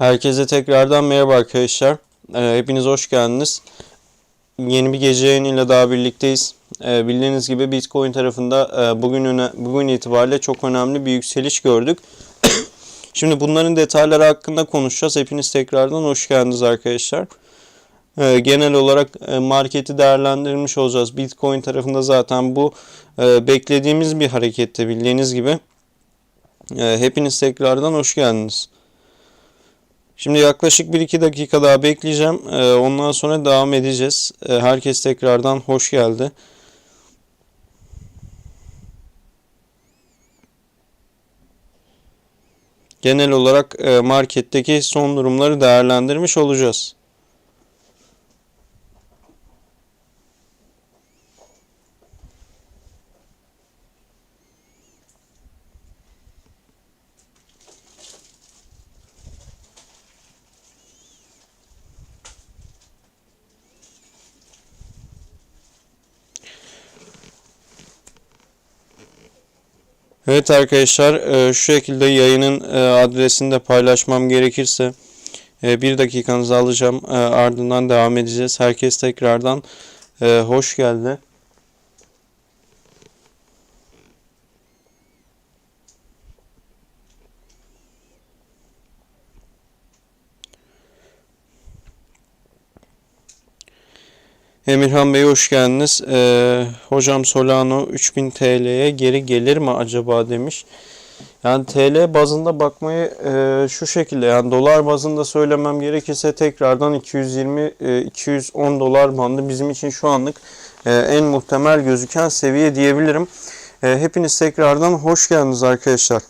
Herkese tekrardan merhaba arkadaşlar. Ee, hepiniz hoş geldiniz. Yeni bir gece yayınıyla daha birlikteyiz. Ee, bildiğiniz gibi Bitcoin tarafında e, bugün öne, bugün itibariyle çok önemli bir yükseliş gördük. Şimdi bunların detayları hakkında konuşacağız. Hepiniz tekrardan hoş geldiniz arkadaşlar. Ee, genel olarak e, marketi değerlendirmiş olacağız. Bitcoin tarafında zaten bu e, beklediğimiz bir harekette bildiğiniz gibi. Hepiniz tekrardan hoş geldiniz. Şimdi yaklaşık 1-2 dakika daha bekleyeceğim. Ee, ondan sonra devam edeceğiz. Ee, herkes tekrardan hoş geldi. Genel olarak e, marketteki son durumları değerlendirmiş olacağız. Evet arkadaşlar e, şu şekilde yayının e, adresini de paylaşmam gerekirse e, bir dakikanızı alacağım ardından devam edeceğiz. Herkes tekrardan hoş geldi. Emirhan Bey hoş geldiniz. Ee, hocam Solano 3000 TL'ye geri gelir mi acaba demiş. Yani TL bazında bakmayı e, şu şekilde yani dolar bazında söylemem gerekirse tekrardan 220 e, 210 dolar bandı bizim için şu anlık e, en muhtemel gözüken seviye diyebilirim. E, hepiniz tekrardan hoş geldiniz arkadaşlar.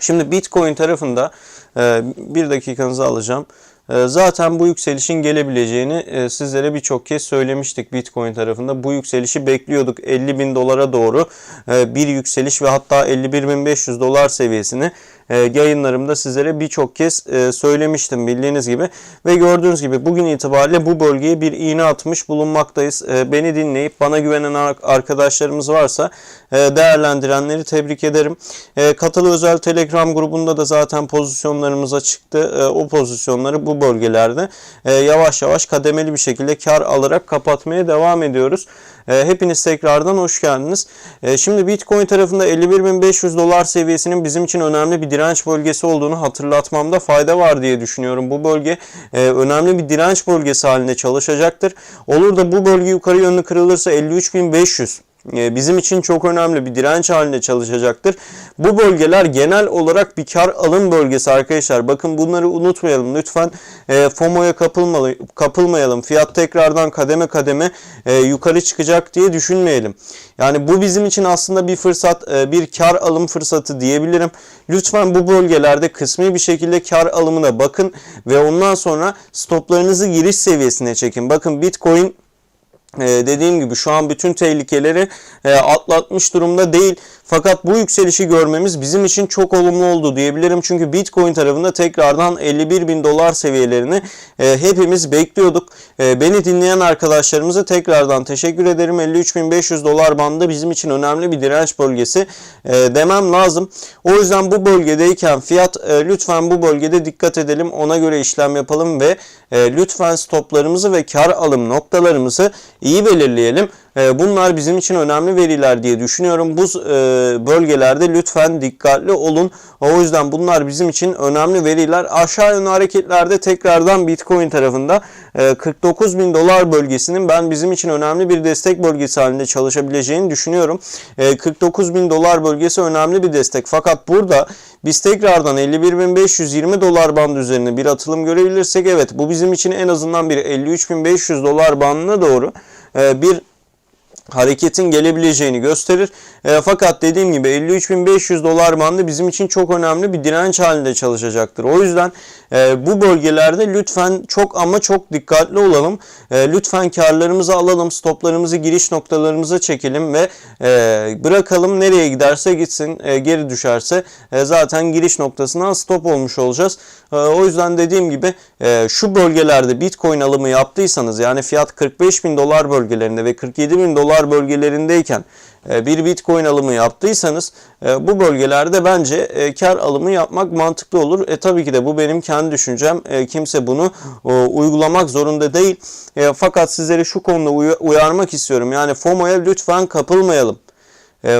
Şimdi Bitcoin tarafında e, bir dakikanızı alacağım. E, Zaten bu yükselişin gelebileceğini e, sizlere birçok kez söylemiştik Bitcoin tarafında. Bu yükselişi bekliyorduk 50 bin dolara doğru e, bir yükseliş ve hatta 51.500 dolar seviyesini e, yayınlarımda sizlere birçok kez e, söylemiştim bildiğiniz gibi. Ve gördüğünüz gibi bugün itibariyle bu bölgeye bir iğne atmış bulunmaktayız. E, Beni dinleyip bana güvenen ar- arkadaşlarımız varsa e, değerlendirenleri tebrik ederim. E, Katılı özel Telegram grubunda da zaten pozisyonlarımıza çıktı. O pozisyonları bu bölgelerde yavaş yavaş kademeli bir şekilde kar alarak kapatmaya devam ediyoruz. E, Hepiniz tekrardan hoş geldiniz. E, Şimdi Bitcoin tarafında 51.500 dolar seviyesinin bizim için önemli bir direnç bölgesi olduğunu hatırlatmamda fayda var diye düşünüyorum. Bu bölge e, önemli bir direnç bölgesi halinde çalışacaktır. Olur da bu bölge yukarı yönlü kırılırsa 53.500 e, bizim için çok önemli bir direnç halinde çalışacaktır. Bu bölgeler genel olarak bir kar alım bölgesi arkadaşlar. Bakın bunları unutmayalım lütfen. E, FOMO'ya kapılmayalım. Fiyat tekrardan kademe kademe e, yukarı çıkacak diye düşünmeyelim. Yani bu bizim için aslında bir fırsat, e, bir kar alım fırsatı diyebilirim. Lütfen bu bölgelerde kısmi bir şekilde kar alımına bakın ve ondan sonra stoplarınızı giriş seviyesine çekin. Bakın Bitcoin ee, dediğim gibi şu an bütün tehlikeleri e, atlatmış durumda değil. Fakat bu yükselişi görmemiz bizim için çok olumlu oldu diyebilirim. Çünkü Bitcoin tarafında tekrardan 51 bin dolar seviyelerini e, hepimiz bekliyorduk. E, beni dinleyen arkadaşlarımıza tekrardan teşekkür ederim. 53.500 dolar bandı bizim için önemli bir direnç bölgesi e, demem lazım. O yüzden bu bölgedeyken fiyat e, lütfen bu bölgede dikkat edelim. Ona göre işlem yapalım ve e, lütfen stoplarımızı ve kar alım noktalarımızı iyi belirleyelim. E, Bunlar bizim için önemli veriler diye düşünüyorum. Bu e, bölgelerde lütfen dikkatli olun. O yüzden bunlar bizim için önemli veriler. Aşağı yönlü hareketlerde tekrardan Bitcoin tarafında 49 bin dolar bölgesinin ben bizim için önemli bir destek bölgesi halinde çalışabileceğini düşünüyorum. 49 bin dolar bölgesi önemli bir destek. Fakat burada biz tekrardan 51.520 dolar bandı üzerine bir atılım görebilirsek evet bu bizim için en azından bir 53.500 dolar bandına doğru e, bir hareketin gelebileceğini gösterir. E, fakat dediğim gibi 53.500 dolar bandı bizim için çok önemli bir direnç halinde çalışacaktır. O yüzden e, bu bölgelerde lütfen çok ama çok dikkatli olalım. E, lütfen karlarımızı alalım, stoplarımızı giriş noktalarımıza çekelim ve e, bırakalım nereye giderse gitsin, e, geri düşerse e, zaten giriş noktasından stop olmuş olacağız. E, o yüzden dediğim gibi e, şu bölgelerde Bitcoin alımı yaptıysanız yani fiyat 45 bin dolar bölgelerinde ve 47 bin dolar dolar bölgelerindeyken e, bir Bitcoin alımı yaptıysanız e, bu bölgelerde bence e, kar alımı yapmak mantıklı olur. E tabii ki de bu benim kendi düşüncem. Kimse bunu uygulamak zorunda değil. Fakat sizleri şu konuda uy- uyarmak istiyorum. Yani FOMO'ya lütfen kapılmayalım.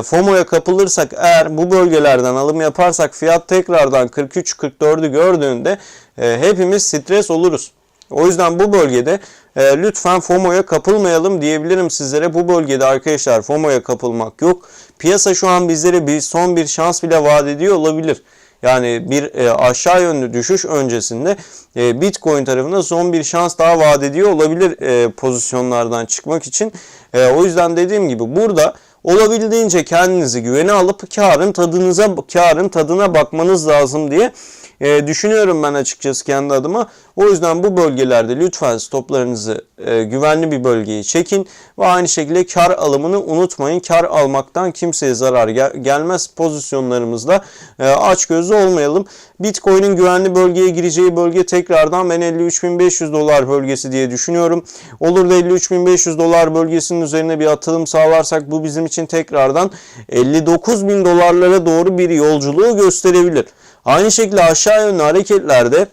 FOMO'ya kapılırsak eğer bu bölgelerden alım yaparsak fiyat tekrardan 43-44'ü gördüğünde hepimiz stres oluruz. O yüzden bu bölgede e, lütfen FOMO'ya kapılmayalım diyebilirim sizlere. Bu bölgede arkadaşlar FOMO'ya kapılmak yok. Piyasa şu an bizlere bir son bir şans bile vaat ediyor olabilir. Yani bir e, aşağı yönlü düşüş öncesinde e, Bitcoin tarafında son bir şans daha vaat ediyor olabilir e, pozisyonlardan çıkmak için. E, o yüzden dediğim gibi burada olabildiğince kendinizi güvene alıp karın tadınıza karın tadına bakmanız lazım diye e, düşünüyorum ben açıkçası kendi adıma. O yüzden bu bölgelerde lütfen stoplarınızı e, güvenli bir bölgeye çekin ve aynı şekilde kar alımını unutmayın. Kar almaktan kimseye zarar gel- gelmez pozisyonlarımızda e, aç gözlü olmayalım. Bitcoin'in güvenli bölgeye gireceği bölge tekrardan ben 53.500 dolar bölgesi diye düşünüyorum. Olur da 53.500 dolar bölgesinin üzerine bir atılım sağlarsak bu bizim için tekrardan 59.000 dolarlara doğru bir yolculuğu gösterebilir. Aynı şekilde aşağı yönlü hareketlerde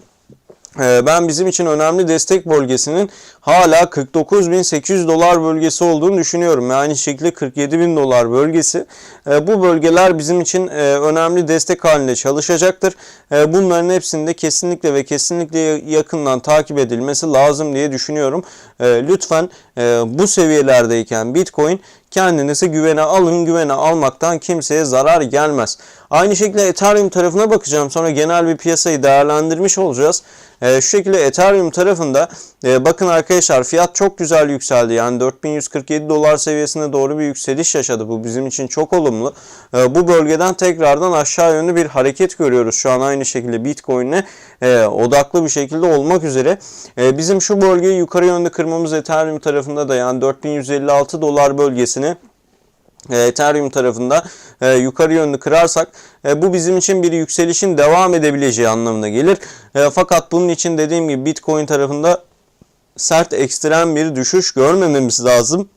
e, ben bizim için önemli destek bölgesinin hala 49.800 dolar bölgesi olduğunu düşünüyorum. Aynı şekilde 47.000 dolar bölgesi. E, Bu bölgeler bizim için e, önemli destek halinde çalışacaktır. Bunların hepsinde kesinlikle ve kesinlikle yakından takip edilmesi lazım diye düşünüyorum. Lütfen e, bu seviyelerdeyken Bitcoin kendinizi güvene alın. Güvene almaktan kimseye zarar gelmez. Aynı şekilde Ethereum tarafına bakacağım. Sonra genel bir piyasayı değerlendirmiş olacağız. Ee, şu şekilde Ethereum tarafında e, bakın arkadaşlar fiyat çok güzel yükseldi. Yani 4147 dolar seviyesine doğru bir yükseliş yaşadı. Bu bizim için çok olumlu. Ee, bu bölgeden tekrardan aşağı yönlü bir hareket görüyoruz. Şu an aynı şekilde Bitcoin'e e, odaklı bir şekilde olmak üzere. E, bizim şu bölgeyi yukarı yönde kırmamız Ethereum tarafında da yani 4156 dolar bölgesini e, Ethereum tarafında e, yukarı yönlü kırarsak e, bu bizim için bir yükselişin devam edebileceği anlamına gelir. Fakat bunun için dediğim gibi Bitcoin tarafında sert ekstrem bir düşüş görmememiz lazım.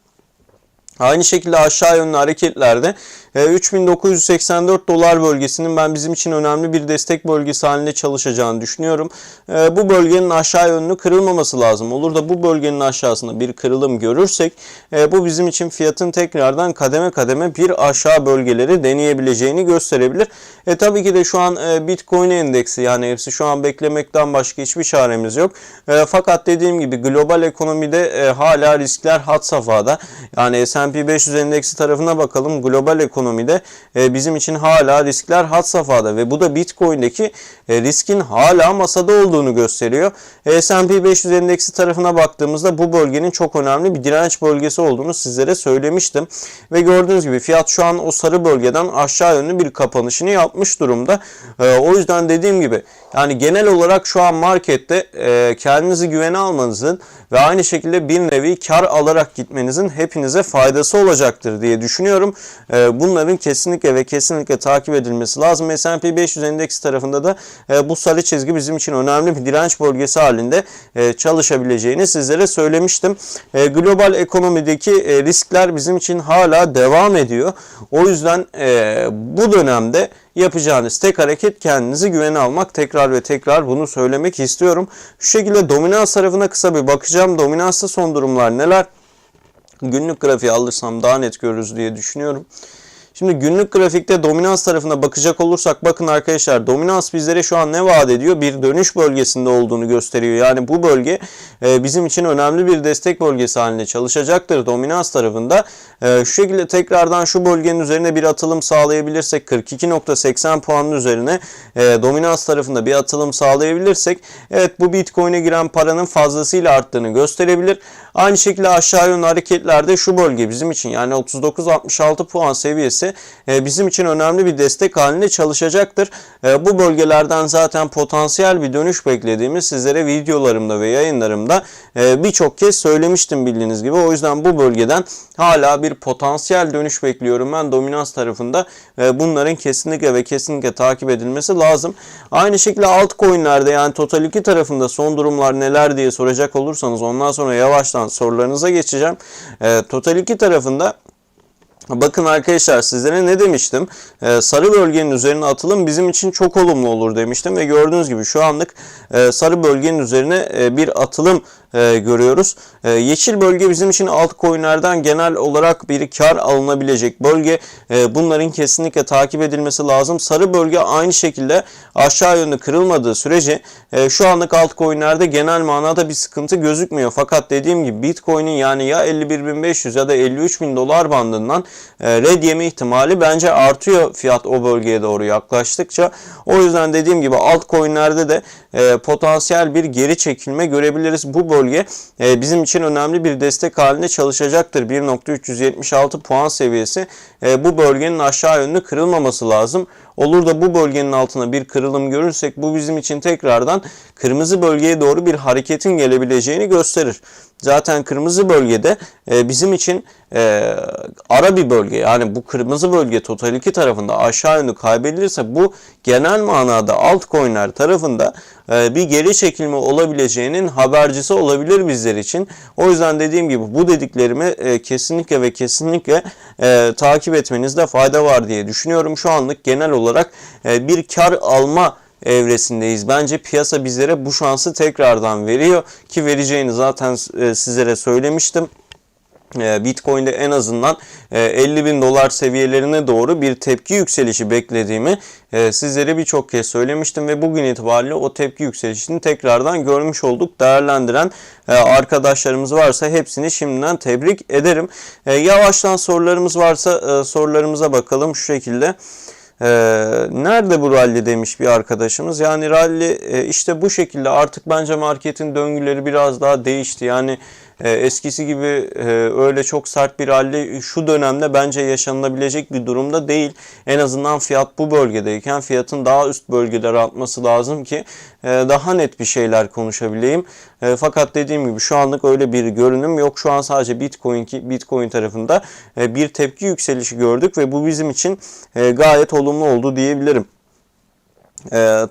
Aynı şekilde aşağı yönlü hareketlerde 3984 dolar bölgesinin ben bizim için önemli bir destek bölgesi halinde çalışacağını düşünüyorum. E, Bu bölgenin aşağı yönlü kırılmaması lazım. Olur da bu bölgenin aşağısında bir kırılım görürsek e, bu bizim için fiyatın tekrardan kademe kademe bir aşağı bölgeleri deneyebileceğini gösterebilir. E tabii ki de şu an e, Bitcoin endeksi yani hepsi şu an beklemekten başka hiçbir çaremiz yok. E, fakat dediğim gibi global ekonomide e, hala riskler had safhada. Yani S&P 500 endeksi tarafına bakalım. Global ekonomide e, bizim için hala riskler had safhada ve bu da Bitcoin'deki e, riskin hala masada olduğunu gösteriyor. E, S&P 500 endeksi tarafına baktığımızda bu bölgenin çok önemli bir direnç bölgesi olduğunu sizlere söylemiştim. Ve gördüğünüz gibi fiyat şu an o sarı bölgeden aşağı yönlü bir kapanışını yapmış durumda. O yüzden dediğim gibi yani genel olarak şu an markette e, kendinizi güvene almanızın ve aynı şekilde bir nevi kar alarak gitmenizin hepinize faydası olacaktır diye düşünüyorum. E, bunların kesinlikle ve kesinlikle takip edilmesi lazım. S&P 500 endeksi tarafında da e, bu sarı çizgi bizim için önemli bir direnç bölgesi halinde e, çalışabileceğini sizlere söylemiştim. E, global ekonomideki e, riskler bizim için hala devam ediyor. O yüzden e, bu dönemde yapacağınız tek hareket kendinizi güvene almak. Tekrar ve tekrar bunu söylemek istiyorum. Şu şekilde dominans tarafına kısa bir bakacağım. Dominansta son durumlar neler? Günlük grafiği alırsam daha net görürüz diye düşünüyorum. Şimdi günlük grafikte dominans tarafına bakacak olursak bakın arkadaşlar dominans bizlere şu an ne vaat ediyor? Bir dönüş bölgesinde olduğunu gösteriyor. Yani bu bölge e, bizim için önemli bir destek bölgesi haline çalışacaktır dominans tarafında. E, şu şekilde tekrardan şu bölgenin üzerine bir atılım sağlayabilirsek 42.80 puanın üzerine e, dominans tarafında bir atılım sağlayabilirsek evet bu Bitcoin'e giren paranın fazlasıyla arttığını gösterebilir. Aynı şekilde aşağı yönlü hareketlerde şu bölge bizim için yani 39.66 puan seviyesi seviyesi e, bizim için önemli bir destek halinde çalışacaktır. E, bu bölgelerden zaten potansiyel bir dönüş beklediğimi sizlere videolarımda ve yayınlarımda e, birçok kez söylemiştim bildiğiniz gibi. O yüzden bu bölgeden hala bir potansiyel dönüş bekliyorum ben dominans tarafında. Bunların kesinlikle ve kesinlikle takip edilmesi lazım. Aynı şekilde altcoin'lerde yani Total 2 tarafında son durumlar neler diye soracak olursanız ondan sonra yavaştan sorularınıza geçeceğim. Total 2 tarafında Bakın arkadaşlar sizlere ne demiştim? Ee, sarı bölgenin üzerine atılım bizim için çok olumlu olur demiştim ve gördüğünüz gibi şu anlık e, sarı bölgenin üzerine e, bir atılım e, görüyoruz. E, yeşil bölge bizim için altcoin'lerden genel olarak bir kar alınabilecek bölge. E, bunların kesinlikle takip edilmesi lazım. Sarı bölge aynı şekilde aşağı yönlü kırılmadığı sürece e, şu anlık altcoin'lerde genel manada bir sıkıntı gözükmüyor. Fakat dediğim gibi Bitcoin'in yani ya 51.500 ya da 53.000 dolar bandından e, red yeme ihtimali bence artıyor fiyat o bölgeye doğru yaklaştıkça. O yüzden dediğim gibi altcoin'lerde de e, potansiyel bir geri çekilme görebiliriz. Bu bölge e, bizim için önemli bir destek halinde çalışacaktır. 1.376 puan seviyesi e, bu bölgenin aşağı yönlü kırılmaması lazım. Olur da bu bölgenin altına bir kırılım görürsek bu bizim için tekrardan kırmızı bölgeye doğru bir hareketin gelebileceğini gösterir. Zaten kırmızı bölgede e, bizim için e, ara bir bölge yani bu kırmızı bölge total 2 tarafında aşağı yönlü kaybedilirse bu genel manada altcoin'ler tarafında e, bir geri çekilme olabileceğinin habercisi olabilir bizler için. O yüzden dediğim gibi bu dediklerimi e, kesinlikle ve kesinlikle e, takip etmenizde fayda var diye düşünüyorum. Şu anlık genel olarak e, bir kar alma evresindeyiz. Bence piyasa bizlere bu şansı tekrardan veriyor ki vereceğini zaten e, sizlere söylemiştim. E, Bitcoin'de en azından 50 e, bin dolar seviyelerine doğru bir tepki yükselişi beklediğimi sizlere birçok kez söylemiştim ve bugün itibariyle o tepki yükselişini tekrardan görmüş olduk. Değerlendiren arkadaşlarımız varsa hepsini şimdiden tebrik ederim. Yavaştan sorularımız varsa sorularımıza bakalım şu şekilde. Ee, nerede bu rally demiş bir arkadaşımız. Yani rally e, işte bu şekilde artık bence marketin döngüleri biraz daha değişti. Yani e, eskisi gibi e, öyle çok sert bir halde şu dönemde bence yaşanılabilecek bir durumda değil. En azından fiyat bu bölgedeyken fiyatın daha üst bölgelere atması lazım ki e, daha net bir şeyler konuşabileyim. fakat dediğim gibi şu anlık öyle bir görünüm yok. Şu an sadece Bitcoin Bitcoin tarafında bir tepki yükselişi gördük ve bu bizim için gayet olumlu oldu diyebilirim.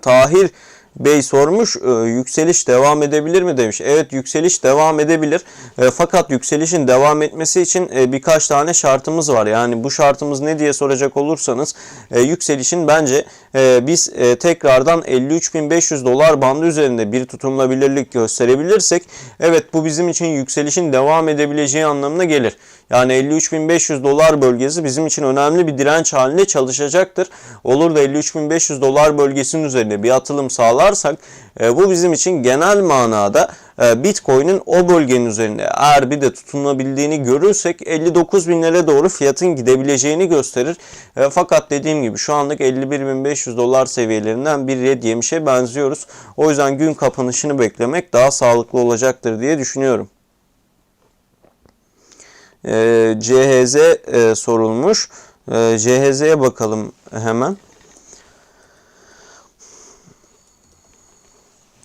Tahir Bey sormuş e, yükseliş devam edebilir mi demiş. Evet yükseliş devam edebilir. E, fakat yükselişin devam etmesi için e, birkaç tane şartımız var. Yani bu şartımız ne diye soracak olursanız e, yükselişin bence e, biz e, tekrardan 53.500 dolar bandı üzerinde bir tutunulabilirlik gösterebilirsek evet bu bizim için yükselişin devam edebileceği anlamına gelir. Yani 53.500 dolar bölgesi bizim için önemli bir direnç halinde çalışacaktır. Olur da 53.500 dolar bölgesinin üzerinde bir atılım sağlarsak e, bu bizim için genel manada Bitcoin'in o bölgenin üzerinde eğer bir de tutunabildiğini görürsek 59 binlere doğru fiyatın gidebileceğini gösterir. E, fakat dediğim gibi şu anlık 51.500 dolar seviyelerinden bir red yemişe benziyoruz. O yüzden gün kapanışını beklemek daha sağlıklı olacaktır diye düşünüyorum. E, CHZ e, sorulmuş. CHZ'ye bakalım hemen.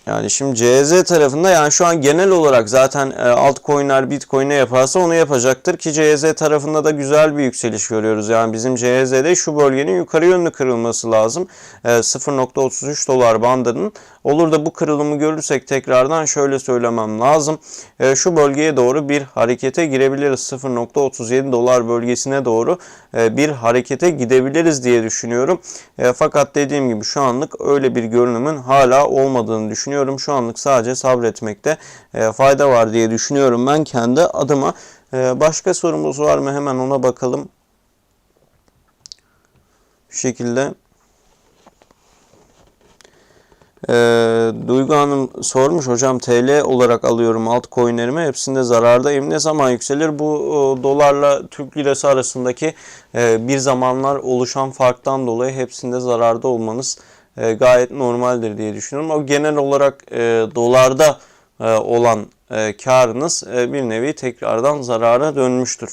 Yani şimdi CZ tarafında yani şu an genel olarak zaten e, altcoin'ler Bitcoin'e yaparsa onu yapacaktır ki CZ tarafında da güzel bir yükseliş görüyoruz. Yani bizim CZ'de şu bölgenin yukarı yönlü kırılması lazım. E, 0.33 dolar bandının. Olur da bu kırılımı görürsek tekrardan şöyle söylemem lazım. E, şu bölgeye doğru bir harekete girebiliriz. 0.37 dolar bölgesine doğru e, bir harekete gidebiliriz diye düşünüyorum. E, fakat dediğim gibi şu anlık öyle bir görünümün hala olmadığını düşünüyorum. Şu anlık sadece sabretmekte e, fayda var diye düşünüyorum ben kendi adıma. E, başka sorumuz var mı? Hemen ona bakalım. Şu şekilde. E, Duygu Hanım sormuş hocam TL olarak alıyorum altcoin'lerimi hepsinde zarardayım. Ne zaman yükselir? Bu o, dolarla Türk lirası arasındaki e, bir zamanlar oluşan farktan dolayı hepsinde zararda olmanız e, gayet normaldir diye düşünüyorum. O genel olarak e, dolarda e, olan e, karınız e, bir nevi tekrardan zarara dönmüştür.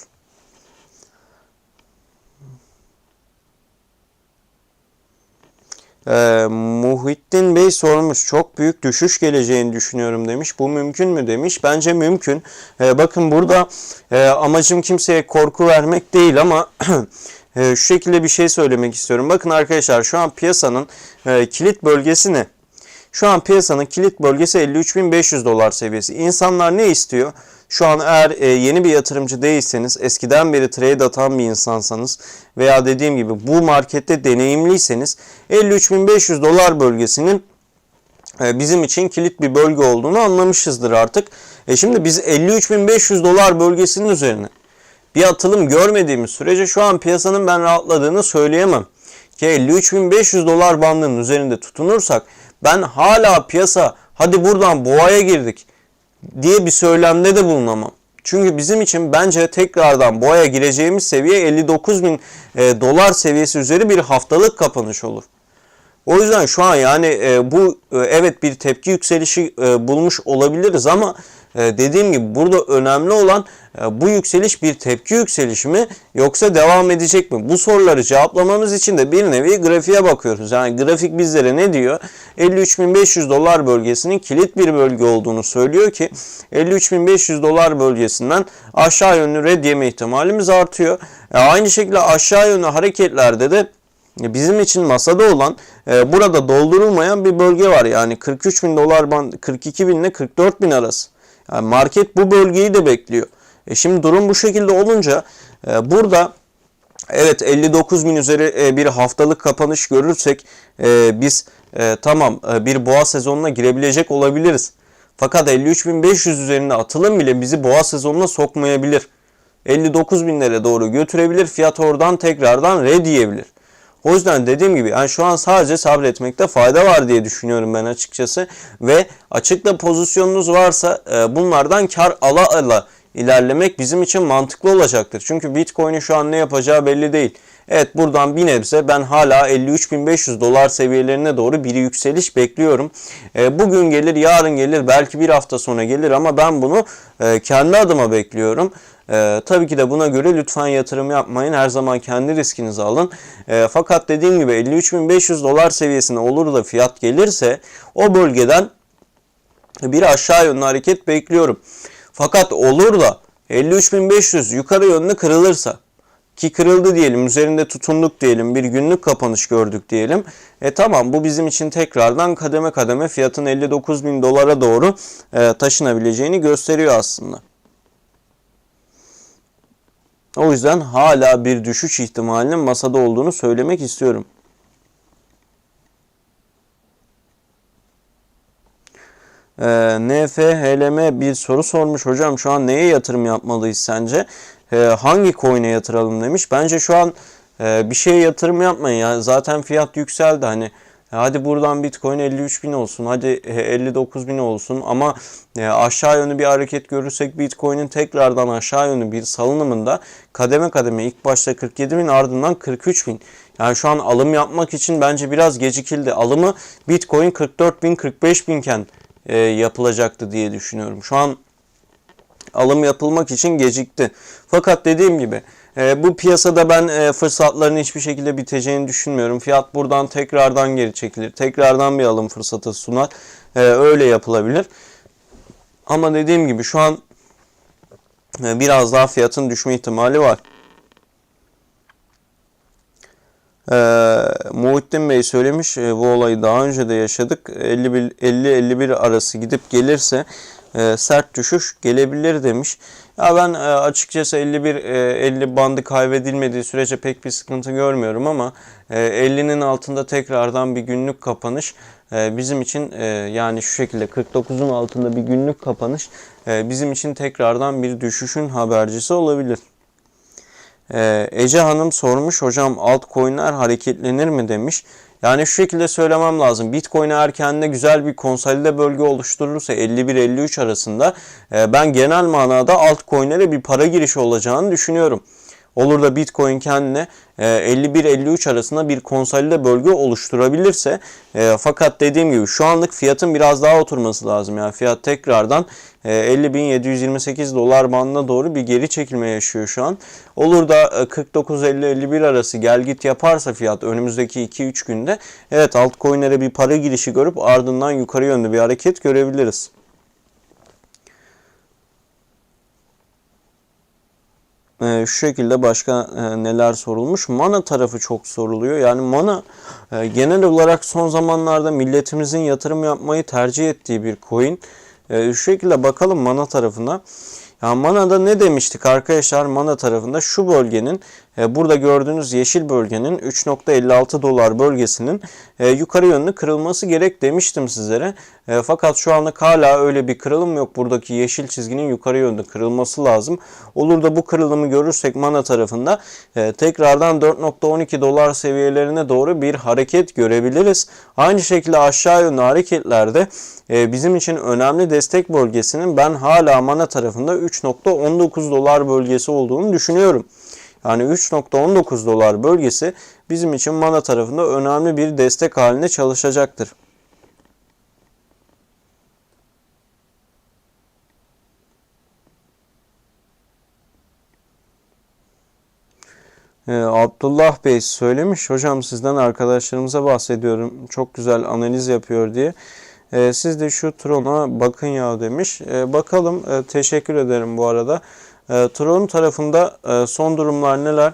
Ee, Muhittin Bey sormuş. Çok büyük düşüş geleceğini düşünüyorum demiş. Bu mümkün mü demiş. Bence mümkün. Ee, bakın burada e, amacım kimseye korku vermek değil ama e, şu şekilde bir şey söylemek istiyorum. Bakın arkadaşlar şu an piyasanın e, kilit bölgesi ne? Şu an piyasanın kilit bölgesi 53.500 dolar seviyesi. İnsanlar ne istiyor? Şu an eğer e, yeni bir yatırımcı değilseniz, eskiden beri trade atan bir insansanız veya dediğim gibi bu markette deneyimliyseniz 53.500 dolar bölgesinin e, bizim için kilit bir bölge olduğunu anlamışızdır artık. E şimdi biz 53.500 dolar bölgesinin üzerine bir atılım görmediğimiz sürece şu an piyasanın ben rahatladığını söyleyemem. Ki 53.500 dolar bandının üzerinde tutunursak ben hala piyasa hadi buradan boğaya girdik diye bir söylemde de bulunamam. Çünkü bizim için bence tekrardan boğaya gireceğimiz seviye 59 bin e, dolar seviyesi üzeri bir haftalık kapanış olur. O yüzden şu an yani e, bu e, evet bir tepki yükselişi e, bulmuş olabiliriz ama dediğim gibi burada önemli olan e, bu yükseliş bir tepki yükselişi mi yoksa devam edecek mi? Bu soruları cevaplamamız için de bir nevi grafiğe bakıyoruz. Yani grafik bizlere ne diyor? 53.500 dolar bölgesinin kilit bir bölge olduğunu söylüyor ki 53.500 dolar bölgesinden aşağı yönlü red yeme ihtimalimiz artıyor. E, aynı şekilde aşağı yönlü hareketlerde de bizim için masada olan e, burada doldurulmayan bir bölge var. Yani 43 bin dolar band 42 bin ile 44 bin arası. Yani market bu bölgeyi de bekliyor. E şimdi durum bu şekilde olunca e, burada evet 59 bin üzeri e, bir haftalık kapanış görürsek e, biz e, tamam e, bir boğa sezonuna girebilecek olabiliriz. Fakat 53.500 üzerinde atılım bile bizi boğa sezonuna sokmayabilir. 59 binlere doğru götürebilir. Fiyat oradan tekrardan red diyebilir. O yüzden dediğim gibi yani şu an sadece sabretmekte fayda var diye düşünüyorum ben açıkçası. Ve açıkta pozisyonunuz varsa e, bunlardan kar ala ala ilerlemek bizim için mantıklı olacaktır. Çünkü Bitcoin'in şu an ne yapacağı belli değil. Evet buradan bir nebze ben hala 53.500 dolar seviyelerine doğru bir yükseliş bekliyorum. E, bugün gelir, yarın gelir, belki bir hafta sonra gelir ama ben bunu e, kendi adıma bekliyorum. E, tabii ki de buna göre lütfen yatırım yapmayın. Her zaman kendi riskinizi alın. E, fakat dediğim gibi 53.500 dolar seviyesine olur da fiyat gelirse o bölgeden bir aşağı yönlü hareket bekliyorum. Fakat olur da 53.500 yukarı yönlü kırılırsa ki kırıldı diyelim üzerinde tutunduk diyelim bir günlük kapanış gördük diyelim. E tamam bu bizim için tekrardan kademe kademe fiyatın 59 bin dolara doğru e, taşınabileceğini gösteriyor aslında. O yüzden hala bir düşüş ihtimalinin masada olduğunu söylemek istiyorum. Ee, NF bir soru sormuş hocam şu an neye yatırım yapmalıyız sence? Ee, hangi coin'e yatıralım demiş. Bence şu an e, bir şeye yatırım yapmayın ya. Zaten fiyat yükseldi hani. Hadi buradan Bitcoin 53 bin olsun. Hadi 59 e, bin olsun. Ama e, aşağı yönlü bir hareket görürsek Bitcoin'in tekrardan aşağı yönlü bir salınımında kademe kademe ilk başta 47 bin ardından 43 bin. Yani şu an alım yapmak için bence biraz gecikildi. Alımı Bitcoin 44 bin 45 binken e, yapılacaktı diye düşünüyorum. Şu an alım yapılmak için gecikti. Fakat dediğim gibi e, bu piyasada ben e, fırsatların hiçbir şekilde biteceğini düşünmüyorum. Fiyat buradan tekrardan geri çekilir. Tekrardan bir alım fırsatı sunar. E, öyle yapılabilir. Ama dediğim gibi şu an e, biraz daha fiyatın düşme ihtimali var. Ee, Muhittin Bey söylemiş e, bu olayı daha önce de yaşadık. 50-51 arası gidip gelirse e, sert düşüş gelebilir demiş. Ya ben e, açıkçası 51 e, 50 bandı kaybedilmediği sürece pek bir sıkıntı görmüyorum ama e, 50'nin altında tekrardan bir günlük kapanış e, bizim için e, yani şu şekilde 49'un altında bir günlük kapanış e, bizim için tekrardan bir düşüşün habercisi olabilir. Ece Hanım sormuş hocam altcoin'ler hareketlenir mi demiş. Yani şu şekilde söylemem lazım. Bitcoin eğer kendine güzel bir konsolide bölge oluşturursa 51-53 arasında e, ben genel manada altcoin'lere bir para girişi olacağını düşünüyorum. Olur da Bitcoin kendine e, 51-53 arasında bir konsolide bölge oluşturabilirse e, fakat dediğim gibi şu anlık fiyatın biraz daha oturması lazım. Yani fiyat tekrardan e, 50.728 dolar bandına doğru bir geri çekilme yaşıyor şu an. Olur da e, 49-50-51 arası gel git yaparsa fiyat önümüzdeki 2-3 günde evet altcoin'lere bir para girişi görüp ardından yukarı yönlü bir hareket görebiliriz. Ee, şu şekilde başka e, neler sorulmuş? Mana tarafı çok soruluyor. Yani Mana e, genel olarak son zamanlarda milletimizin yatırım yapmayı tercih ettiği bir coin. E, şu şekilde bakalım Mana tarafına. Yani Mana'da ne demiştik arkadaşlar? Mana tarafında şu bölgenin burada gördüğünüz yeşil bölgenin 3.56 dolar bölgesinin e, yukarı yönlü kırılması gerek demiştim sizlere. E, fakat şu anlık hala öyle bir kırılım yok. Buradaki yeşil çizginin yukarı yönlü kırılması lazım. Olur da bu kırılımı görürsek Mana tarafında tekrardan 4.12 dolar seviyelerine doğru bir hareket görebiliriz. Aynı şekilde aşağı yönlü hareketlerde bizim için önemli destek bölgesinin ben hala Mana tarafında 3.19 dolar bölgesi olduğunu düşünüyorum. Yani 3.19 dolar bölgesi bizim için mana tarafında önemli bir destek halinde çalışacaktır. Ee, Abdullah Bey söylemiş. Hocam sizden arkadaşlarımıza bahsediyorum. Çok güzel analiz yapıyor diye. Ee, siz de şu Tron'a bakın ya demiş. Ee, bakalım. Ee, teşekkür ederim bu arada. E, Tron tarafında e, son durumlar neler?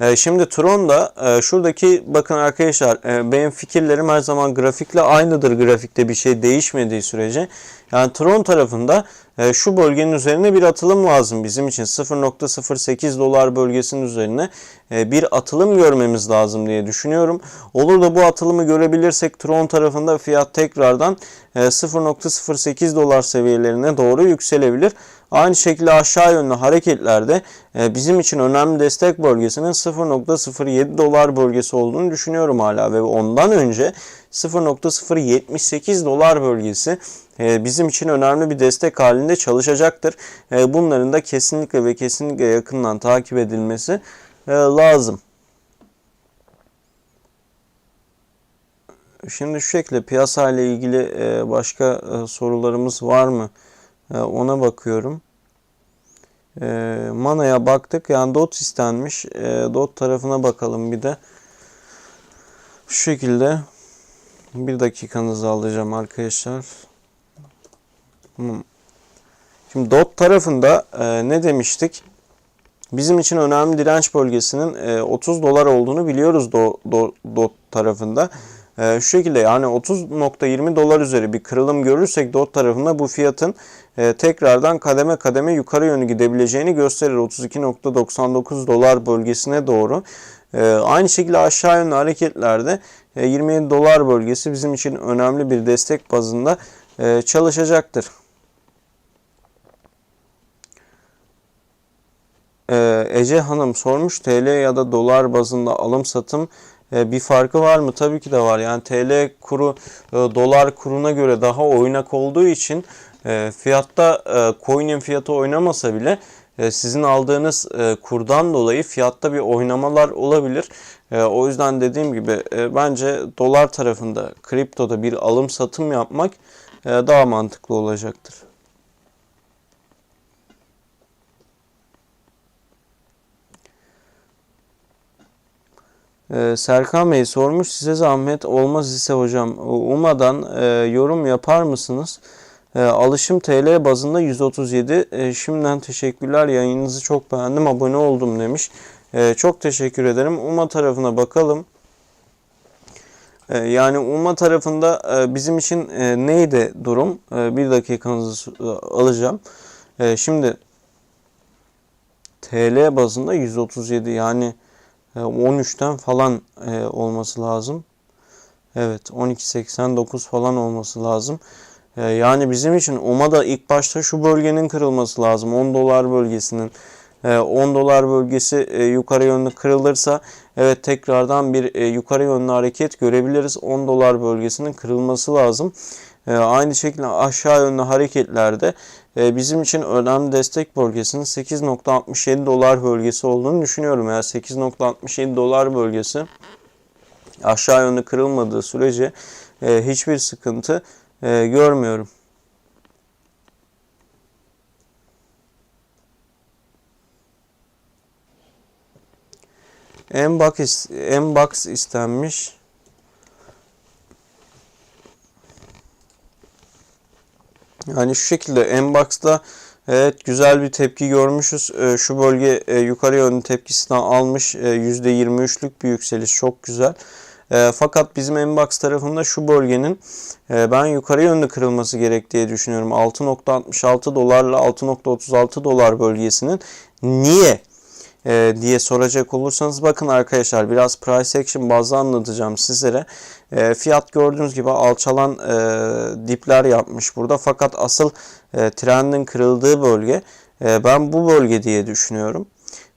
E, şimdi Tron'da e, şuradaki bakın arkadaşlar e, benim fikirlerim her zaman grafikle aynıdır grafikte bir şey değişmediği sürece. Yani Tron tarafında e, şu bölgenin üzerine bir atılım lazım bizim için 0.08 dolar bölgesinin üzerine e, bir atılım görmemiz lazım diye düşünüyorum. Olur da bu atılımı görebilirsek Tron tarafında fiyat tekrardan e, 0.08 dolar seviyelerine doğru yükselebilir. Aynı şekilde aşağı yönlü hareketlerde e, bizim için önemli destek bölgesinin 0.07 dolar bölgesi olduğunu düşünüyorum hala ve ondan önce 0.078 dolar bölgesi e, bizim için önemli bir destek halinde çalışacaktır. E, bunların da kesinlikle ve kesinlikle yakından takip edilmesi lazım. Şimdi şu şekilde piyasa ile ilgili başka sorularımız var mı? Ona bakıyorum. E, mana'ya baktık. Yani dot istenmiş. E, dot tarafına bakalım bir de. Şu şekilde bir dakikanızı alacağım arkadaşlar. Şimdi dot tarafında e, ne demiştik? Bizim için önemli direnç bölgesinin e, 30 dolar olduğunu biliyoruz do, do, dot tarafında. E, şu şekilde yani 30.20 dolar üzeri bir kırılım görürsek dot tarafında bu fiyatın e, tekrardan kademe kademe yukarı yönü gidebileceğini gösterir. 32.99 dolar bölgesine doğru. E, aynı şekilde aşağı yönlü hareketlerde e, 27 dolar bölgesi bizim için önemli bir destek bazında e, çalışacaktır. E, Ece Hanım sormuş TL ya da dolar bazında alım satım bir farkı var mı? Tabii ki de var. Yani TL kuru e, dolar kuruna göre daha oynak olduğu için e, fiyatta coin'in fiyatı oynamasa bile sizin aldığınız kurdan dolayı fiyatta bir oynamalar olabilir. O yüzden dediğim gibi bence dolar tarafında kriptoda bir alım satım yapmak daha mantıklı olacaktır. Ee, Serkan Bey sormuş size zahmet olmaz ise hocam umadan e, yorum yapar mısınız? E, alışım TL bazında 137. E, şimdiden teşekkürler yayınınızı çok beğendim abone oldum demiş. E, çok teşekkür ederim. UMA tarafına bakalım. E, yani UMA tarafında e, bizim için e, neydi durum? E, bir dakikanızı e, alacağım. E, şimdi TL bazında 137 yani 13'ten e, falan e, olması lazım. Evet 12.89 falan olması lazım. E, yani bizim için OMA da ilk başta şu bölgenin kırılması lazım. 10 dolar bölgesinin. 10 dolar bölgesi yukarı yönlü kırılırsa evet tekrardan bir yukarı yönlü hareket görebiliriz. 10 dolar bölgesinin kırılması lazım. E, aynı şekilde aşağı yönlü hareketlerde e, bizim için önemli destek bölgesinin 8.67 dolar bölgesi olduğunu düşünüyorum. Eğer 8.67 dolar bölgesi aşağı yönlü kırılmadığı sürece e, hiçbir sıkıntı e, görmüyorum. M-Box istenmiş. Yani şu şekilde M-Box'ta evet güzel bir tepki görmüşüz. E, şu bölge e, yukarı yönlü tepkisini almış. E, %23'lük bir yükseliş çok güzel. E, fakat bizim M-Box tarafında şu bölgenin e, ben yukarı yönlü kırılması gerek diye düşünüyorum. 6.66 dolarla 6.36 dolar bölgesinin niye e, diye soracak olursanız bakın arkadaşlar biraz price action bazlı anlatacağım sizlere. E, fiyat gördüğünüz gibi alçalan e, dipler yapmış burada fakat asıl e, trendin kırıldığı bölge e, ben bu bölge diye düşünüyorum.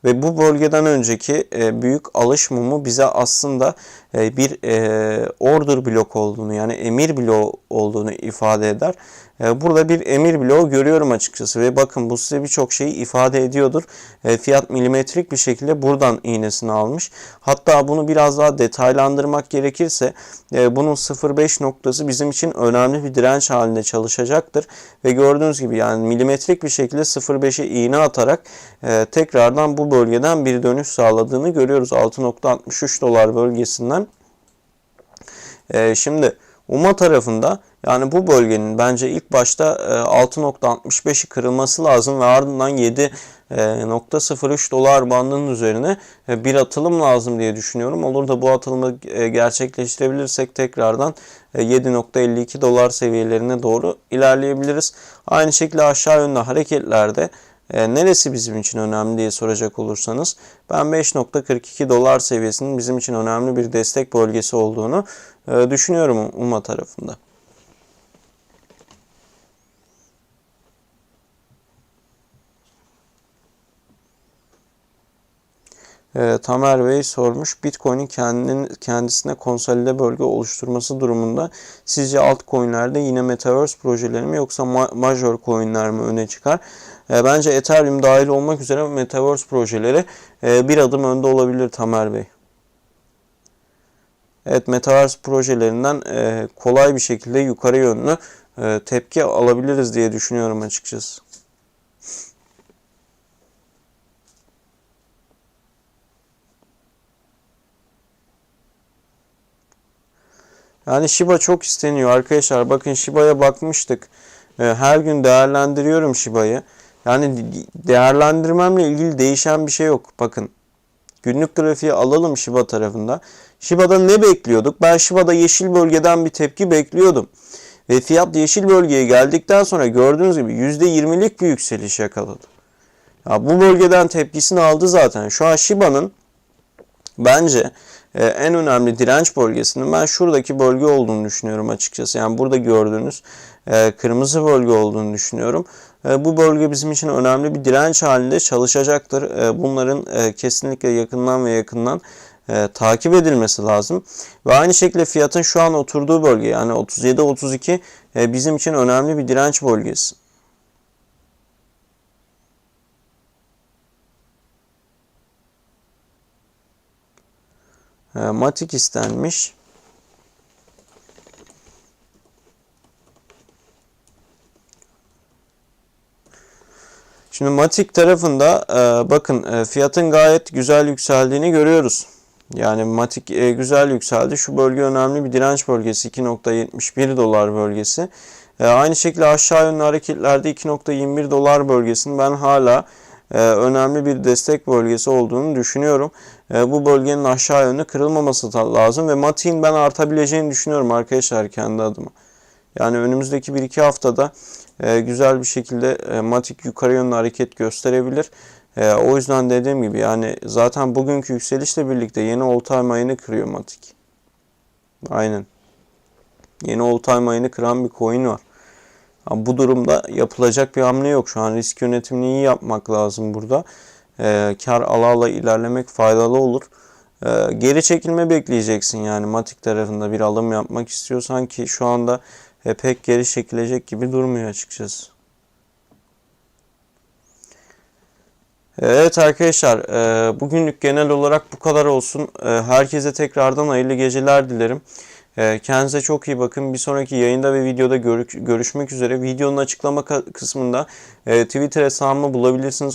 Ve bu bölgeden önceki e, büyük alış mumu bize aslında e, bir e, order blok olduğunu yani emir bloğu olduğunu ifade eder. E, burada bir emir bloğu görüyorum açıkçası ve bakın bu size birçok şeyi ifade ediyordur. E, fiyat milimetrik bir şekilde buradan iğnesini almış. Hatta bunu biraz daha detaylandırmak gerekirse e, bunun 0.5 noktası bizim için önemli bir direnç halinde çalışacaktır. Ve gördüğünüz gibi yani milimetrik bir şekilde 0.5'e iğne atarak tekrardan bu bölgeden bir dönüş sağladığını görüyoruz. 6.63 dolar bölgesinden. Şimdi UMA tarafında yani bu bölgenin bence ilk başta 6.65'i e, kırılması lazım ve ardından 7.03 e, dolar bandının üzerine e, bir atılım lazım diye düşünüyorum. Olur da bu atılımı gerçekleştirebilirsek tekrardan 7.52 dolar seviyelerine doğru ilerleyebiliriz. Aynı şekilde aşağı yönlü hareketlerde neresi bizim için önemli diye soracak olursanız ben 5.42 dolar seviyesinin bizim için önemli bir destek bölgesi olduğunu düşünüyorum UMA tarafında. E, Tamer Bey sormuş. Bitcoin'in kendinin, kendisine konsolide bölge oluşturması durumunda sizce altcoin'lerde yine Metaverse projeleri mi yoksa ma major coin'ler mi öne çıkar? E, bence Ethereum dahil olmak üzere Metaverse projeleri e, bir adım önde olabilir Tamer Bey. Evet Metaverse projelerinden e, kolay bir şekilde yukarı yönlü e, tepki alabiliriz diye düşünüyorum açıkçası. Yani Shiba çok isteniyor arkadaşlar. Bakın Shiba'ya bakmıştık. Ee, her gün değerlendiriyorum Shiba'yı. Yani değerlendirmemle ilgili değişen bir şey yok. Bakın günlük grafiği alalım Shiba tarafında. Shiba'da ne bekliyorduk? Ben Shiba'da yeşil bölgeden bir tepki bekliyordum. Ve fiyat yeşil bölgeye geldikten sonra gördüğünüz gibi %20'lik bir yükseliş yakaladı. Ya bu bölgeden tepkisini aldı zaten. Şu an Shiba'nın bence ee, en önemli direnç bölgesinin ben şuradaki bölge olduğunu düşünüyorum açıkçası. Yani burada gördüğünüz e, kırmızı bölge olduğunu düşünüyorum. E, bu bölge bizim için önemli bir direnç halinde çalışacaktır. E, bunların kesinlikle yakından ve yakından takip edilmesi lazım. Ve aynı şekilde fiyatın şu an oturduğu bölge yani 37-32 bizim için önemli bir direnç bölgesi. Matik istenmiş. Şimdi Matik tarafında e, bakın e, fiyatın gayet güzel yükseldiğini görüyoruz. Yani Matik e, güzel yükseldi. Şu bölge önemli bir direnç bölgesi 2.71 dolar bölgesi. Aynı şekilde aşağı yönlü hareketlerde 2.21 dolar bölgesini ben hala önemli bir destek bölgesi olduğunu düşünüyorum. E, bu bölgenin aşağı yönlü kırılmaması lazım ve Matik'in ben artabileceğini düşünüyorum arkadaşlar kendi adıma. Yani önümüzdeki 1-2 haftada e, güzel bir şekilde Matik yukarı yönlü hareket gösterebilir. O yüzden dediğim gibi yani zaten bugünkü yükselişle birlikte yeni all time ayını kırıyor Matik. Aynen. Yeni all time ayını kıran bir coin var. Bu durumda yapılacak bir hamle yok. Şu an risk yönetimini iyi yapmak lazım burada. E, kar ala ala ilerlemek faydalı olur. E, geri çekilme bekleyeceksin yani Matik tarafında bir alım yapmak istiyorsan ki şu anda e, pek geri çekilecek gibi durmuyor açıkçası. Evet arkadaşlar, e, bugünlük genel olarak bu kadar olsun. E, herkese tekrardan hayırlı geceler dilerim. E, kendinize çok iyi bakın. Bir sonraki yayında ve videoda görüşmek üzere. Videonun açıklama kısmında Twitter hesabımı bulabilirsiniz.